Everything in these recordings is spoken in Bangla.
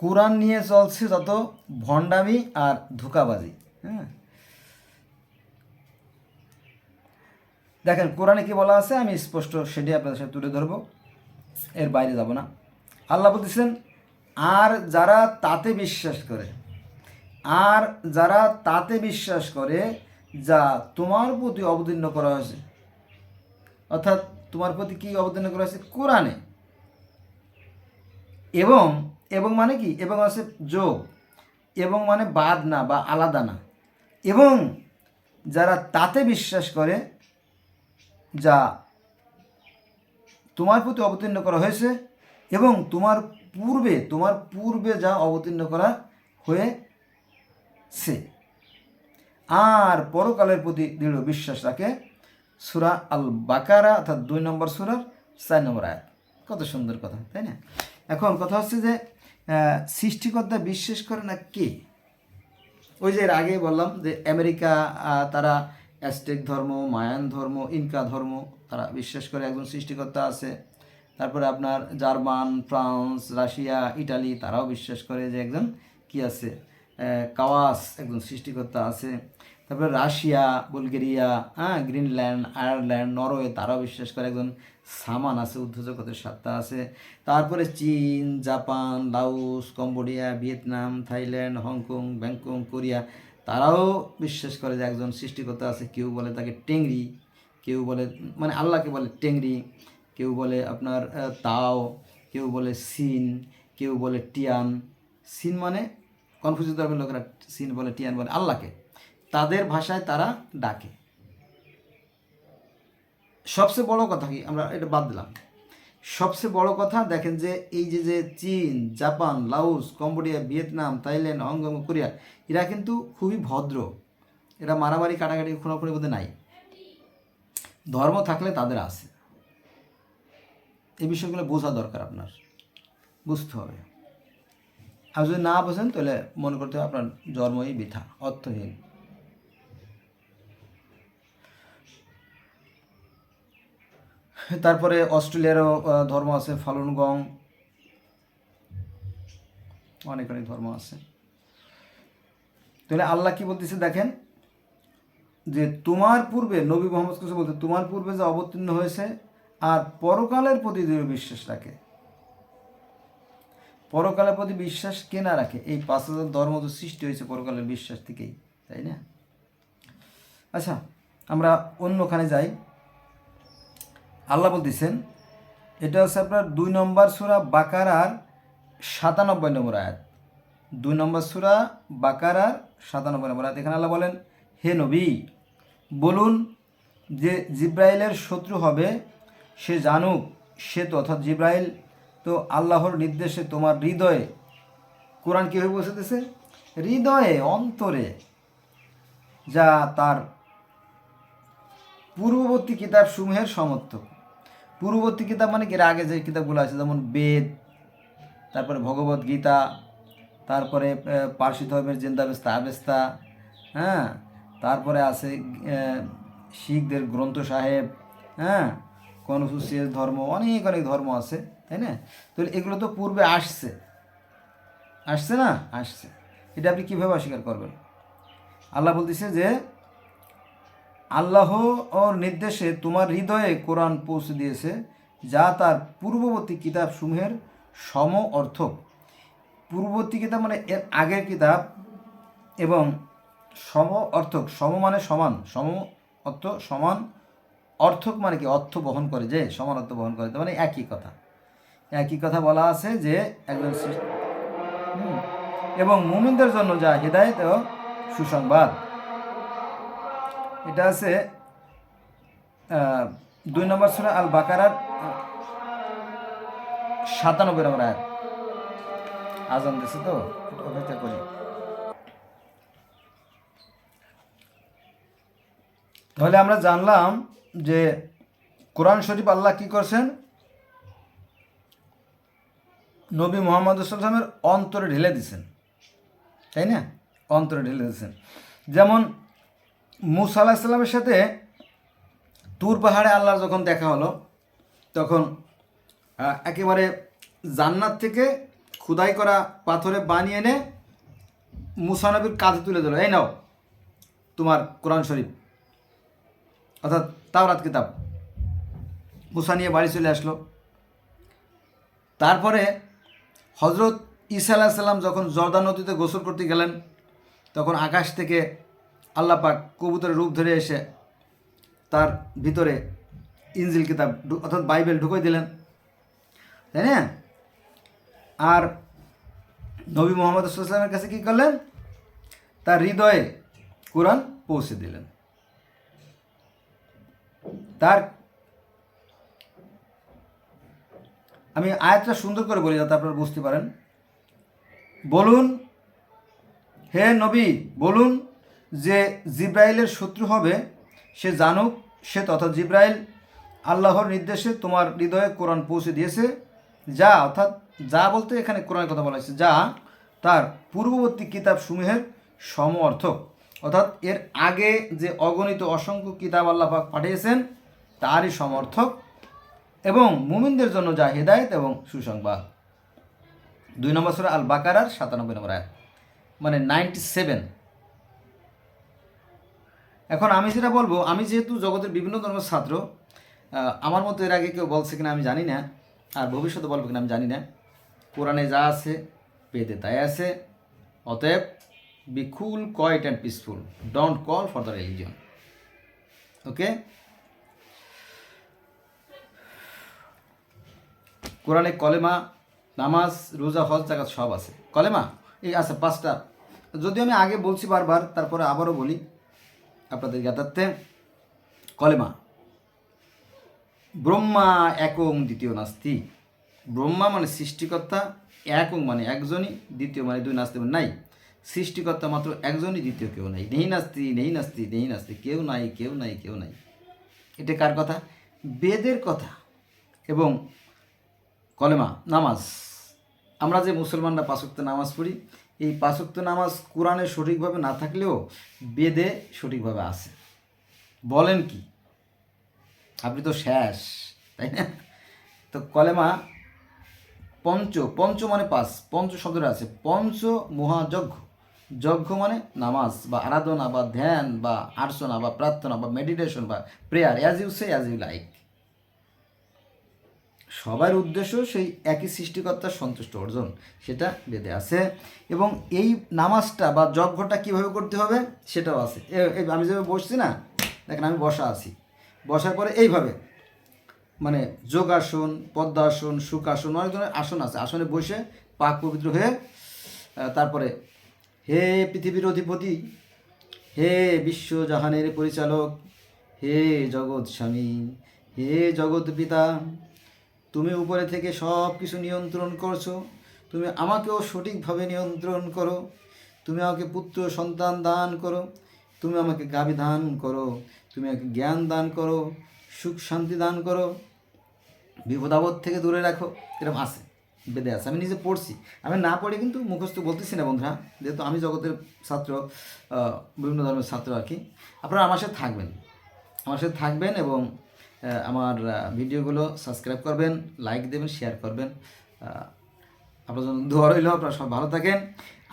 কোরআন নিয়ে চলছে যত ভণ্ডামি আর ধোকাবাজি হ্যাঁ? দেখেন, কোরআনে কি বলা আছে? আমি স্পষ্ট সেটি আপনাদের সাথে তুলে ধরবো। এর বাইরে যাব না। আল্লাহ বলতেছেন, আর যারা তাতে বিশ্বাস করে, আর যারা তাতে বিশ্বাস করে, যা তোমার প্রতি অবতীর্ণ করা হয়েছে, অর্থাৎ তোমার প্রতি কি অবতীর্ণ করা হয়েছে? কোরআনে। এবং এবং মানে কি? এবং আছে যোগ। এবং মানে বাদ না বা আলাদা না। এবং যারা তাতে বিশ্বাস করে, যা তোমার প্রতি অবতীর্ণ করা হয়েছে এবং তোমার পূর্বে তোমার পূর্বে যা অবতীর্ণ করা হয়েছে। আর পরকালের প্রতি দৃঢ় বিশ্বাস রাখে সুরা আল বাকারা অর্থাৎ দুই নম্বর সুরার চার নম্বর আয়াত। কত সুন্দর কথা, তাই না? এখন কথা হচ্ছে যে সৃষ্টিকর্তা বিশ্বাস করে না কে? ওই যে এর আগে বললাম যে আমেরিকা তারা অ্যাস্টেক ধর্ম, মায়ান ধর্ম, ইনকা ধর্ম, তারা বিশ্বাস করে একজন সৃষ্টিকর্তা আছে। তারপরে আপনার জার্মান, ফ্রান্স, রাশিয়া, ইটালি, তারাও বিশ্বাস করে যে একজন কি আছে? কাওয়াস একজন সৃষ্টিকর্তা আছে। তারপরে রাশিয়া, বুলগেরিয়া হ্যাঁ গ্রিনল্যান্ড, আয়ারল্যান্ড, নরওয়ে, তারাও বিশ্বাস করে একজন সামান আছে উদ্ধজগতের সাতটা আছে। তারপরে চীন, Japan Laos Cambodia, Vietnam, Thailand, Hong Kong, Bangkok, Korea. তারাও বিশ্বাস করে যে একজন সৃষ্টিকর্তা আছে, কেউ বলে তাকে টেংরি, কেউ বলে মানে আল্লাহকে বলে টেংরি, কেউ বলে আপনার তাও, কেউ বলে সিন, কেউ বলে টিয়ান। সিন মানে কনফিউজ ধর্মের লোকেরা, সিন বলে টিয়ান বলে আল্লাহকে। তাদের ভাষায় তারা ডাকে। সবচেয়ে বড় কথা কি? আমরা এটা বাদ দিলাম। সবচেয়ে বড় কথা দেখেন যে এই যে যে চীন, Japan Laos Cambodia, Vietnam, Thailand, Hong Kong, Korea, এরা কিন্তু খুবই ভদ্র। এরা মারামারি, কাটাকাটি, খুনাখুনির মধ্যে নাই। ধর্ম থাকলে তাদের আছে। এই বিষয়গুলো বোঝা দরকার আপনার। বুঝতে হবে। আর যদি না বোঝেন, তাহলে মনে করতে হবে আপনার জন্মই বৃথা, অর্থহীন। তারপরে অস্ট্রেলিয়ারও ধর্ম আছে ফালুন গং অনেক অনেক ধর্ম আছে। তাহলে আল্লাহ কি বলতেছে দেখেন? যে তোমার পূর্বে, নবী মোহাম্মদ কিছু বলতে, তোমার পূর্বে যে অবতীর্ণ হয়েছে, আর পরকালের প্রতি দৃঢ় বিশ্বাস রাখে। পরকালের প্রতি বিশ্বাস কে না রাখে? এই পাঁচ হাজার ধর্ম তো সৃষ্টি হয়েছে পরকালের বিশ্বাস থেকেই, তাই না? আচ্ছা আমরা অন্যখানে যাই। আল্লাহ বলতেছেন, এটা হচ্ছে আপনার দুই নম্বর সুরা বাকারার সাতানব্বই নম্বর আয়াত। দুই নম্বর সুরা বাকারার সাতানব্বই নম্বর আয়াত। এখানে আল্লাহ বলেন, হে নবী, বলুন যে জিব্রাইলের শত্রু হবে, সে জানুক, সে তো অর্থাৎ জিব্রাইল তো আল্লাহর নির্দেশে তোমার হৃদয়ে, কোরআন কীভাবে বসেতেছে হৃদয়ে, অন্তরে, যা তার পূর্ববর্তী কিতাব সমূহের সমর্থক। পূর্ববর্তী কিতাব মানে কি? আগে যে কিতাবগুলো আছে, যেমন বেদ, তারপরে ভগবত গীতা, তারপরে পার্সি ধর্মের জিন্দাবেস্তা আবেস্তা হ্যাঁ? তারপরে আছে শিখদের গ্রন্থ সাহেব হ্যাঁ? কনফুসিয়াস ধর্ম, অনেক অনেক ধর্ম আছে, তাই না? তো এগুলো তো পূর্বে আসছে। আসছে না? আসছে। এটা আপনি কীভাবে অস্বীকার করবেন? আল্লাহ বলতেছে যে আল্লাহ ওর নির্দেশে তোমার হৃদয়ে কোরআন পৌঁছে দিয়েছে, যা তার পূর্ববর্তী কিতাব সমূহের সম অর্থক। পূর্ববর্তী কিতাব মানে এর আগের কিতাব এবং সম অর্থক, সম মানে সমান, সম অর্থ সমান, অর্থক মানে কি? অর্থ বহন করে যে, সমান অর্থ বহন করে মানে একই কথা। একই কথা বলা আছে যে, একজন এবং মুমিনদের জন্য যা হৃদায়ত সুসংবাদ। এটা আছে দুই নম্বর সুরা আল বাকারার সাতানব্বই নম্বর আয়াত। আজান দিছে তো অপেক্ষা করি। তাহলে আমরা জানলাম যে কোরআন শরীফ আল্লাহ কি করছেন? নবী মোহাম্মদ সাল্লামের অন্তরে ঢেলে দিছেন। তাই না? অন্তরে ঢেলে দিয়েছেন যেমন মুসা আলাহ সাল্লামের সাথে তুর পাহাড়ে আল্লাহর যখন দেখা হলো, তখন একেবারে জান্নাত থেকে খুদাই করা পাথরে বানিয়ে এনে মুসানবীর কাঁধে তুলে দিল এই নাও, তোমার কোরআন শরীফ। অর্থাৎ তাওরাত কিতাব। মুসা নিয়ে বাড়ি চলে আসলো। তারপরে হজরত ঈসা আলাহ সাল্লাম যখন জর্দান নদীতে গোসল করতে গেলেন, তখন আকাশ থেকে আল্লাহ পাক কবুতরের রূপ ধরে এসে তার ভিতরে ইনজিল কিতাব অর্থাৎ বাইবেল ঢুকিয়ে দিলেন। তাই না? আর নবী মোহাম্মদ সাল্লামের কাছে কী করলেন? তার হৃদয়ে কোরআন পৌঁছে দিলেন। তার আমি আয়াতটা সুন্দর করে বলি যাতে আপনারা বুঝতে পারেন। বলুন, হে নবী, বলুন যে জিব্রাইলের শত্রু হবে, সে জানুক, সে তথা জিব্রাইল আল্লাহর নির্দেশে তোমার হৃদয়ে কোরআন পৌঁছে দিয়েছে। যা, অর্থাৎ যা বলতে এখানে কোরআনের কথা বলা হয়েছে, যা তার পূর্ববর্তী কিতাব সমূহের সম অর্থক অর্থাৎ এর আগে যে অগণিত অসংখ্য কিতাব আল্লাহ পাঠিয়েছেন, তারই সমর্থক এবং মুমিনদের জন্য যা হেদায়েত এবং সুসংবাদ। দুই নম্বর সুরা আল বাকারার সাতানব্বই নম্বর আয়াত। মানে নাইনটি সেভেন। এখন আমি যেটা বলব, আমি যেহেতু জগতের বিভিন্ন ধর্মের ছাত্র আমার মতো এর আগে কেউ বলছে কিনা আমি জানি না, আর ভবিষ্যতে বলব কিনা আমি জানি না। কোরআনে যা আছে পেতে তাই আছে। অতএব be cool quiet and peaceful don't call for the religion okay কোরআনে কলেমা, নামাজ, রোজা, হজ জাকাত সব আছে। কলেমা? এই আছে পাঁচটা। যদিও আমি আগে বলছি বারবার, তারপরে আবারও বলি। আপনাদের জ্ঞাতার্থে, কলেমা। ব্রহ্মা একং দ্বিতীয় নাস্তি। ব্রহ্মা মানে সৃষ্টিকর্তা, একং মানে একজনই, দ্বিতীয় মানে দুই নাস্তি মানে নাই। সৃষ্টিকর্তা মাত্র একজনই, দ্বিতীয় কেউ নাই। নেই নাস্তি নেই নাস্তি নেই নাস্তি, কেউ নাই কেউ নাই কেউ নাই। এটা কার কথা? বেদের কথা। এবং কলেমা, নামাজ। আমরা যে মুসলমানরা পাঁচক্ত নামাজ পড়ি এই পাঁচক্ত নামাজ কোরআনে সঠিকভাবে না থাকলেও বেদে সঠিকভাবে আছে। বলেন কি? আপনি তো শেষ, তাই না? তো কলেমা পঞ্চ পঞ্চ মানে পাঁচ, পঞ্চ শব্দটা আছে। পঞ্চ মহাযজ্ঞ, যজ্ঞ মানে নামাজ বা আরাধনা বা ধ্যান বা আর্চনা বা প্রার্থনা বা মেডিটেশন বা prayer as you say as you like সবার উদ্দেশ্য সেই একই সৃষ্টিকর্তার সন্তুষ্ট, অর্জন। সেটা বেদে আছে। এবং এই নামাজটা বা যজ্ঞটা কীভাবে করতে হবে, সেটাও আছে। আমি যেভাবে বসছি না, দেখেন আমি বসা আছি। বসার পরে এইভাবে মানে যোগাসন, পদ্মাসন সুখাসন অনেক ধরনের আসন আছে। আসনে বসে পাক পবিত্র হয়ে তারপরে, হে পৃথিবীর অধিপতি, হে বিশ্বজাহানের পরিচালক, হে জগৎ স্বামী, হে জগৎ পিতা তুমি উপরে থেকে সব কিছু নিয়ন্ত্রণ করছ। তুমি আমাকেও সঠিকভাবে নিয়ন্ত্রণ করো। তুমি আমাকে পুত্র, সন্তান দান করো। তুমি আমাকে গাভী দান করো। তুমি আমাকে জ্ঞান দান করো। সুখ, শান্তি দান করো। বিপদ আপদ থেকে দূরে রাখো। এরকম আছে, বেদে আছে। আমি নিজে পড়ছি। আমি না পড়ে কিন্তু মুখস্থ বলতেছি না বন্ধুরা। যেহেতু আমি জগতের ছাত্র বিভিন্ন ধর্মের ছাত্র আর কি। আপনারা আমার সাথে থাকবেন। আমার সাথে থাকবেন এবং আমার ভিডিওগুলো সাবস্ক্রাইব করবেন লাইক দেবেন শেয়ার করবেন। আপনার জন্য দোয়া রইল, আপনারা সব ভালো থাকেন।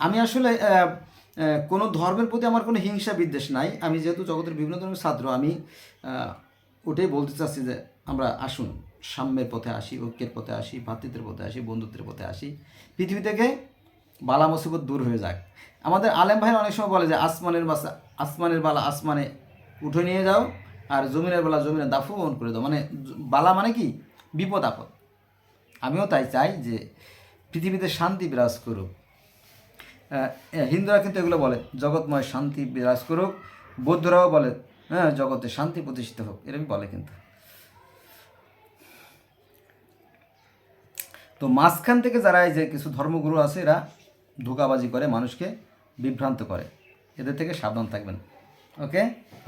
আমি আসলে কোনো ধর্মের প্রতি আমার কোনো হিংসা বিদ্বেষ নাই। আমি যেহেতু জগতের বিভিন্ন ধর্মের ছাত্র, আমি ওটাই বলতে চাচ্ছি যে, আমরা আসুন, সাম্যের পথে আসি, ঐক্যের পথে আসি ভ্রাতৃত্বের পথে আসি, বন্ধুত্বের পথে আসি। পৃথিবী থেকে বালা মুসিবত দূর হয়ে যাক। আমাদের আলেম ভাই অনেক সময় বলে যে, আসমানের বাসা, আসমানের বালা আসমানে উঠে নিয়ে যাও। আর জমিনের বেলা জমিনে দাফন করে দাও। মানে বালা মানে কি? বিপদ আপদ। আমিও তাই চাই যে পৃথিবীতে শান্তি বিরাজ করুক। হিন্দুরা কিন্তু এগুলো বলে, জগৎময় শান্তি বিরাজ করুক। বৌদ্ধরাও বলে হ্যাঁ জগতে শান্তি প্রতিষ্ঠিত হোক। এরকম বলে কিন্তু। তো মাঝখান থেকে যারা এই যে কিছু ধর্মগুরু আছে, এরা ধোকাবাজি করে, মানুষকে বিভ্রান্ত করে। এদের থেকে সাবধান থাকবেন। ওকে?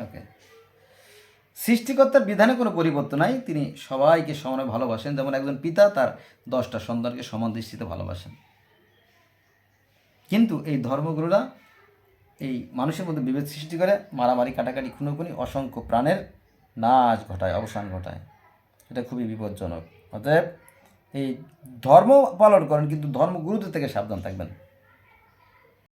ওকে। সৃষ্টিকর্তার বিধানে কোনো পরিবর্তন নাই। তিনি সবাইকে সমানে ভালোবাসেন। যেমন একজন পিতা তার দশটা সন্তানকে সমান দৃষ্টিতে ভালোবাসেন। কিন্তু এই ধর্মগুরুরা এই মানুষের মধ্যে বিভেদ সৃষ্টি করে, মারামারি, কাটাকাটি, খুনোখুনি, অসংখ্য প্রাণের নাশ ঘটায়, অবসান ঘটায়। এটা খুবই বিপজ্জনক। অতএব এই ধর্ম পালন করেন, কিন্তু ধর্মগুরুদের থেকে সাবধান থাকবেন।